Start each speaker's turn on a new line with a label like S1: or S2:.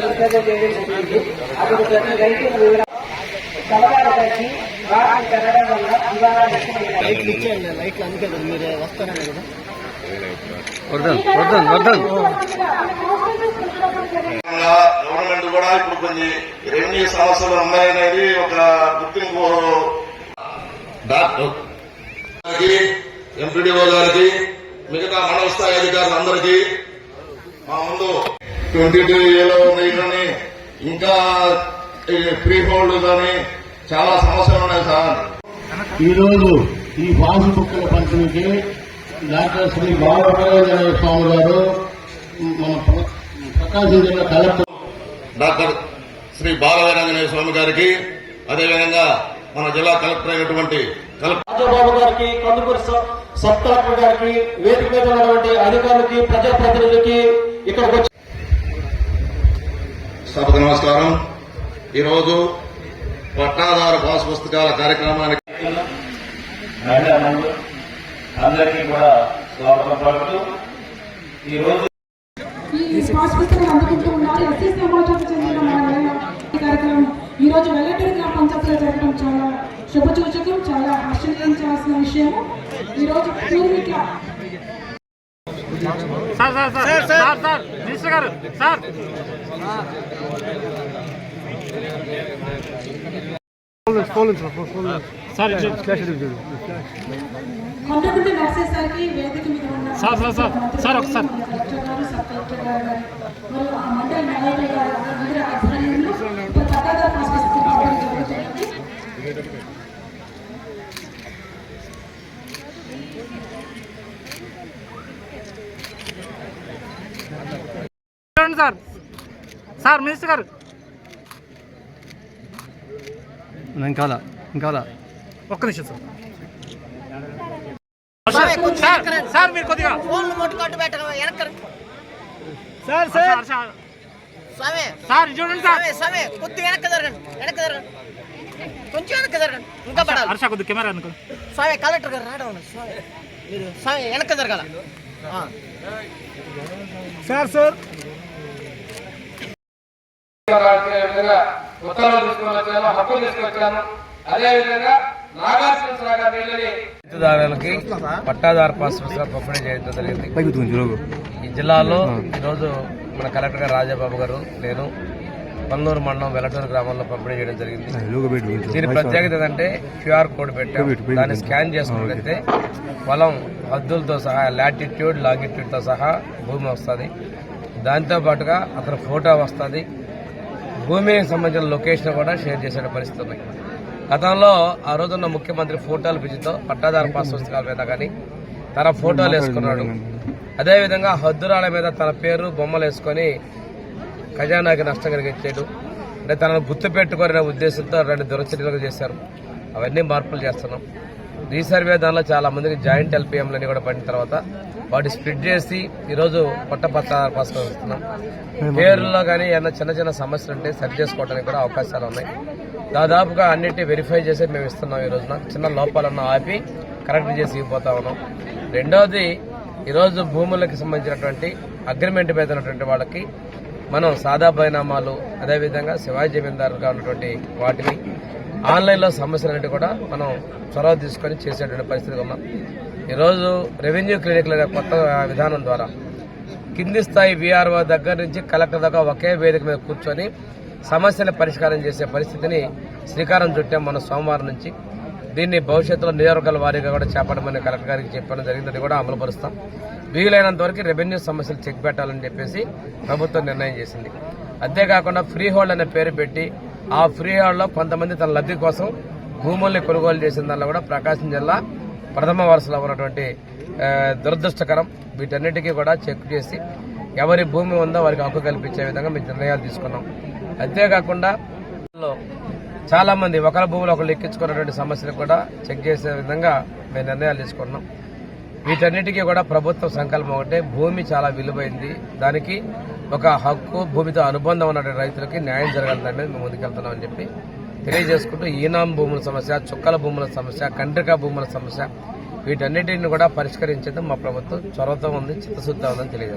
S1: విడుదల చేయడం జరిగింది ప్రతి రైతు కలిసి వాటిని పెరగడం వల్ల
S2: లైట్లు ఇచ్చేయండి లైట్లు అందుకే మీరు వస్తారని కదా
S3: వర్ధన్ వర్ధన్ వర్ధన్
S4: గవర్నమెంట్ కూడా ఇప్పుడు కొన్ని రెవెన్యూ సమస్యలు ఉన్నాయనేది ఒక గుర్తింపు ఎంపీడీఓ గారికి మిగతా మండల స్థాయి అధికారులందరికీ మా ముందు ట్వంటీ టూ ఏలో ఉన్నాయి కానీ ఇంకా ఫ్రీ హోల్డ్ కానీ చాలా సమస్యలు ఉన్నాయి సార్.
S5: ఈరోజు ఈ పాసు బుక్కుల పంపిణీకి డాక్టర్ శ్రీ బాలరాజేంద్ర స్వామి గారు మన ప్ర- ప్రకాశం జిల్లా కలెక్టర్
S4: డాక్టర్ శ్రీ బాలవీరాంజనేయ స్వామి గారికి అదేవిధంగా మన జిల్లా కలెక్టర్ అయినటువంటి కలెక్టర్
S2: రాజబాబు గారికి కందుకూరి సబ్ కలెక్టర్ గారికి వేదిక మీద ఉన్నటువంటి అధికారులకి ప్రజాప్రతినిధులకి ఇక్కడికి
S4: సభకు నమస్కారం. ఈరోజు పట్టాదారు పాస్ పుస్తకాల కార్యక్రమానికి
S6: అందరికీ కూడా స్వాగతం పలుకుతూ ఈ రోజు
S7: ఈ పాస్ పుస్తకం అందుకుంటూ ఉన్నారు ఎస్సీ సమాజానికి చెందిన మన మహిళ ఈ కార్యక్రమం. ఈ రోజు వెల్లటూరు గ్రామ పంచాయతీలో జరగడం చాలా శుభసూచకం చాలా ఆశ్చర్యించాల్సిన విషయం ఈ రోజు పూర్వీకుల
S8: sir sir sir sir sir. Minister గారు sir. Sir sir, sir, sir, ఒకసారి.
S7: కలెక్టర్ గారు సబ్ కలెక్టర్ గారు గారు, మరియు ఆ మండల నాయకులు గారు అందరి ఆధ్వర్యంలో ఇప్పుడు పట్టాదారు పాస్ పుస్తకం ఇవ్వడం జరుగుతుంది
S8: చూడండి సార్. సార్ మినిస్టర్ గారు.
S3: ఇంకాదా ఇంకాదా
S8: ఒక్క నిమిషం సార్. సార్ సార్ మీరు కొద్దిగా
S9: ఫోన్లు ముట్టుకొట్టు పెట్టక వెనక
S8: సార్ సార్ సార్.
S9: స్వామి
S8: సార్ చూడండి సార్.
S9: స్వామి స్వామి కొద్ది వెనక జరగండి. వెనక జరగండి. కొంచెం వెనక జరగండి. ఇంకా పడాలి.
S8: హర్ష కొద్ది కెమెరా అనుకో
S9: స్వామి కలెక్టర్ గారు రావడం స్వామి మీరు స్వామి వెనక జరగాల. ఆ.
S8: సార్. సార్
S10: విధంగా ఉత్తర్వులు వచ్చాను హక్కులు తీసుకొచ్చాను.
S2: పట్టాదారు పాస్ పంపిణీ చేయడం జరిగింది. ఈ జిల్లాలో ఈరోజు మన కలెక్టర్ గారు రాజాబాబు గారు నేను పల్లూరు మండలం వెలటూరు గ్రామంలో పంపిణీ చేయడం జరిగింది. దీని ప్రత్యేకత ఏంటంటే క్యూఆర్ కోడ్ పెట్టాం. దాన్ని స్కాన్ చేసుకున్నట్లయితే పొలం హద్దులతో సహా లాటిట్యూడ్ లాంగిట్యూడ్తో సహా భూమి వస్తుంది. దాంతో పాటుగా అతని ఫోటో వస్తుంది. భూమికి సంబంధించిన లొకేషన్ కూడా షేర్ చేసే పరిస్థితి ఉన్నాయి గతంలో ఆ రోజున్న ముఖ్యమంత్రి ఫోటోలు పిచ్చితో పట్టాదారు పాస్ పుస్తకాల మీద కానీ తన ఫోటోలు వేసుకున్నాడు. అదేవిధంగా హద్దురాల మీద తన పేరు బొమ్మలు వేసుకొని ఖజానాకి నష్టం కలిగించాడు. అంటే తనను గుర్తు పెట్టుకునే ఉద్దేశంతో రెండు దురచర్యలు చేశారు. అవన్నీ మార్పులు చేస్తున్నాం. రీసర్వే దానిలో చాలా మందికి జాయింట్ ఎల్పిఎంలని కూడా పడిన తర్వాత వాటి స్ప్లిట్ చేసి ఈరోజు పొట్ట పత్రాలు పాసుకొని వస్తున్నాం. పేర్లలో కానీ ఏమైనా చిన్న చిన్న సమస్యలు ఉంటే సరి చేసుకోవడానికి కూడా అవకాశాలు ఉన్నాయి. దాదాపుగా అన్నిటి వెరిఫై చేసి మేము ఇస్తున్నాం ఈ రోజున. చిన్న లోపాలన్న ఆపి కరెక్ట్ చేసి ఇవ్వబోతా ఉన్నాం. రెండవది ఈరోజు భూములకు సంబంధించినటువంటి అగ్రిమెంట్ మీద ఉన్నటువంటి వాళ్ళకి మనం సాదా పరిణామాలు అదేవిధంగా శివాజీ జమీందారుగా ఉన్నటువంటి వాటిని ఆన్లైన్లో సమస్యలన్నిటి కూడా మనం చొరవ తీసుకొని చేసేటువంటి పరిస్థితి ఉన్నాం. ఈరోజు రెవెన్యూ క్లినిక్ల అనే కొత్త విధానం ద్వారా కింది స్థాయి వీఆర్ఓ దగ్గర నుంచి కలెక్టర్ దాకా ఒకే వేదిక మీద కూర్చొని సమస్యల పరిష్కారం చేసే పరిస్థితిని శ్రీకారం చుట్టాం మన సోమవారం నుంచి. దీన్ని భవిష్యత్తులో నియోజకవర్గాల వారీగా కూడా చేపడమని కలెక్టర్ గారికి చెప్పడం జరిగింది. అది కూడా అమలు పరుస్తాం వీలైనంత వరకు రెవెన్యూ సమస్యలు చెక్ పెట్టాలని చెప్పేసి ప్రభుత్వం నిర్ణయం చేసింది. అంతేకాకుండా ఫ్రీ హోల్డ్ అనే పేరు పెట్టి ఆ ఫ్రీ హోల్డ్లో కొంతమంది తన లబ్ధి కోసం భూముల్ని కొనుగోలు చేసిన దానిలో కూడా ప్రకాశం జిల్లా ప్రథమ వరుసలో ఉన్నటువంటి దురదృష్టకరం. వీటన్నిటికీ కూడా చెక్ చేసి ఎవరి భూమి ఉందో వారికి హక్కు కల్పించే విధంగా మేము నిర్ణయాలు తీసుకున్నాం. అంతేకాకుండా చాలామంది ఒకరి భూములు ఒకరు ఎక్కించుకున్నటువంటి సమస్యలు కూడా చెక్ చేసే విధంగా మేము నిర్ణయాలు తీసుకున్నాం. వీటన్నిటికీ కూడా ప్రభుత్వ సంకల్పం ఒకటే. భూమి చాలా విలువైంది. దానికి ఒక హక్కు భూమితో అనుబంధం ఉన్నటువంటి రైతులకి న్యాయం జరగాలని మేము ముందుకెళ్తున్నామని చెప్పి తెలియజేసుకుంటూ ఈనాం భూముల సమస్య చుక్కల భూముల సమస్య కండ్రిక భూముల సమస్య వీటన్నిటిని కూడా పరిష్కరించేందుకు మా ప్రభుత్వం చొరవతో ఉంది చిత్తశుద్ధి ఉందని తెలియజేస్తుంది